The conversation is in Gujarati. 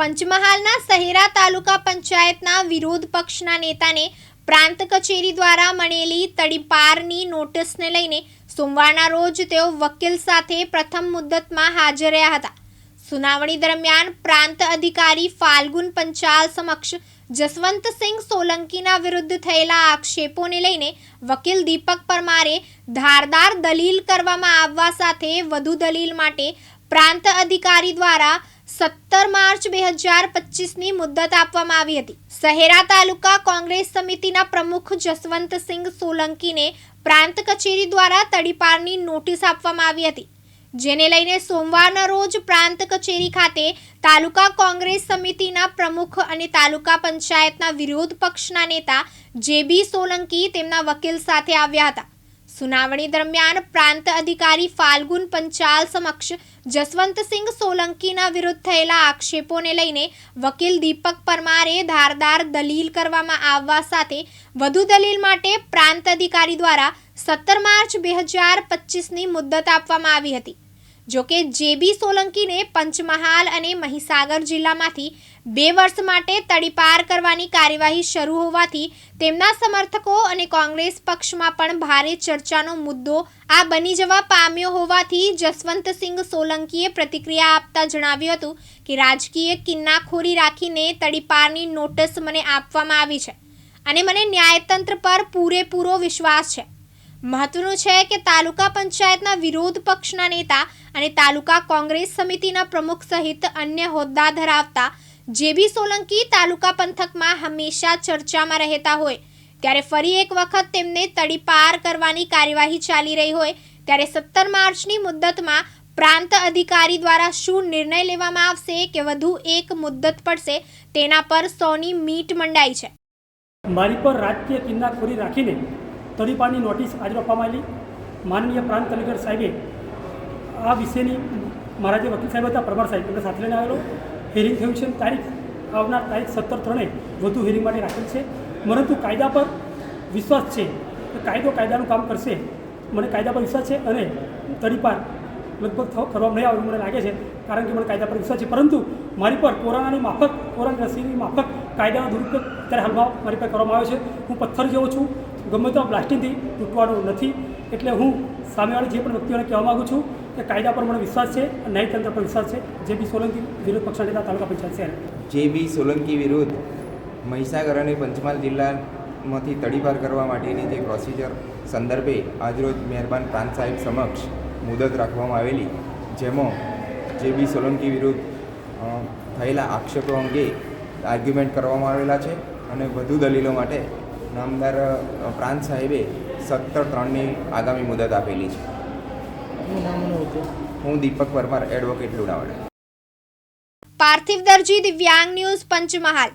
પંચમહાલના સહેરા તાલુકા પંચાયતના વિરોધ પક્ષના નેતાને પ્રાંત કચેરી દ્વારા મળેલી તડીપારની નોટિસને લઈને સોમવારના રોજ તેઓ વકીલ સાથે પ્રથમ મુદ્દતમાં હાજર રહ્યા હતા. સુનાવણી દરમિયાન પ્રાંત અધિકારી ફાલ્ગુન પંચાલ સમક્ષ જસવંતસિંહ સોલંકીના વિરુદ્ધ થયેલા આક્ષેપોને લઈને વકીલ દીપક પરમારે ધારદાર દલીલ કરવામાં આવવા સાથે વધુ દલીલ માટે પ્રાંત અધિકારી દ્વારા સત્તર માર્ચ બે હજાર પચીસની મુદત આપવામાં આવી હતી. સહેરા તાલુકા કોંગ્રેસ સમિતિના પ્રમુખ જસવંતસિંહ સોલંકીને પ્રાંત કચેરી દ્વારા તડીપારની નોટિસ આપવામાં આવી હતી. જેને લઈને સોમવારના રોજ પ્રાંત કચેરી ખાતે તાલુકા કોંગ્રેસ સમિતિના પ્રમુખ અને તાલુકા પંચાયતના વિરોધ પક્ષના નેતા જે બી સોલંકી તેમના વકીલ સાથે આવ્યા હતા. સુનાવણી દરમિયાન પ્રાંત અધિકારી ફાલ્ગુન પંચાલ સમક્ષ જસવંતસિંહ સોલંકીના વિરુદ્ધ થયેલા આક્ષેપોને લઈને વકીલ દીપક પરમારે ધારદાર દલીલ કરવામાં આવવા સાથે વધુ દલીલ માટે પ્રાંત અધિકારી દ્વારા સત્તર માર્ચ બે હજાર પચીસની મુદત આપવામાં આવી હતી. જોકે જેબી સોલંકીને પંચમહાલ અને મહીસાગર જિલ્લામાંથી બે વર્ષ માટે તડીપાર કરવાની કાર્યવાહી શરૂ હોવાથી તેમના સમર્થકો અને કોંગ્રેસ પક્ષમાં પણ ભારે ચર્ચાનો મુદ્દો આ બની જવા પામ્યો હોવાથી જસવંતસિંહ સોલંકીએ પ્રતિક્રિયા આપતા જણાવ્યું હતું કે રાજકીય કિન્નાખોરી રાખીને તડીપારની નોટિસ મને આપવામાં આવી છે અને મને ન્યાયતંત્ર પર પૂરેપૂરો વિશ્વાસ છે. મહત્વનું છે કે તાલુકા પંચાયતના વિરોધ પક્ષના નેતા અને તાલુકા કોંગ્રેસ સમિતિના પ્રમુખ સહિત અન્ય હોદ્દા ધરાવતા જેબી સોલંકી તાલુકા પંથકમાં હંમેશા ચર્ચામાં રહેતા હોય, ત્યારે ફરી એક વખત તેમને તડીપાર કરવાની કાર્યવાહી ચાલી રહી હોય, ત્યારે સત્તર માર્ચની મુદ્દતમાં પ્રાંત અધિકારી દ્વારા શું નિર્ણય લેવામાં આવશે કે વધુ એક મુદ્દત પડશે, તેના પર સૌની મીટ મંડાઈ છે. મારી પર રાજકીય કિન્નાખોરી રાખીને તડીપારની નોટિસ આજે આપવામાં આવેલી. માનનીય પ્રાંત કલેક્ટર સાહેબે આ વિષયની મારા જે વકીલ સાહેબ હતા, પરમાર સાહેબ, એમને સાથે લઈને આવેલો. હિયરિંગ થયું છે, તારીખ આવનાર તારીખ સત્તર ત્રણે વધુ હિયરિંગ માટે રાખેલ છે. પરંતુ કાયદા પર વિશ્વાસ છે કે કાયદો કાયદાનું કામ કરશે. મને કાયદા પર વિશ્વાસ છે અને તડીપાર લગભગ થવા નહીં આવે મને લાગે છે, કારણ કે મને કાયદા પર વિશ્વાસ છે. પરંતુ મારી પર કોરોનાની માફક, કોરોના રસીની માફક કાયદાનો દુરુપયોગ અત્યારે હાલમાં મારી પર કરવામાં આવ્યો છે. હું પથ્થર જેવો છું. ગમે તો પ્લાસ્ટિકથી તૂટવાનું નથી. એટલે હું સામેવાળી જે પણ વ્યક્તિઓને કહેવા માગું છું કે કાયદા પર મને વિશ્વાસ છે અને ન્યાયતંત્ર પર વિશ્વાસ છે. જે બી સોલંકી વિરોધ પક્ષના નેતા, તાલુકા પંચાયત શહેર જે બી સોલંકી વિરુદ્ધ મહીસાગર અને પંચમહાલ જિલ્લામાંથી તડીપાર કરવા માટેની જે પ્રોસિજર સંદર્ભે આજરોજ મહેરબાન પ્રાંત સાહેબ સમક્ષ મુદત રાખવામાં આવેલી, જેમાં જે બી સોલંકી વિરુદ્ધ થયેલા આક્ષેપો અંગે આર્ગ્યુમેન્ટ કરવામાં આવેલા છે અને વધુ દલીલો માટે નામદાર પ્રાંત સાહેબે સત્તર ત્રણની આગામી મુદત આપેલી છે. હું દીપક પરમાર એડવોકેટ લુણાવાડા. પાર્થિવ દરજી દિવ્યાંગ ન્યૂઝ પંચમહાલ.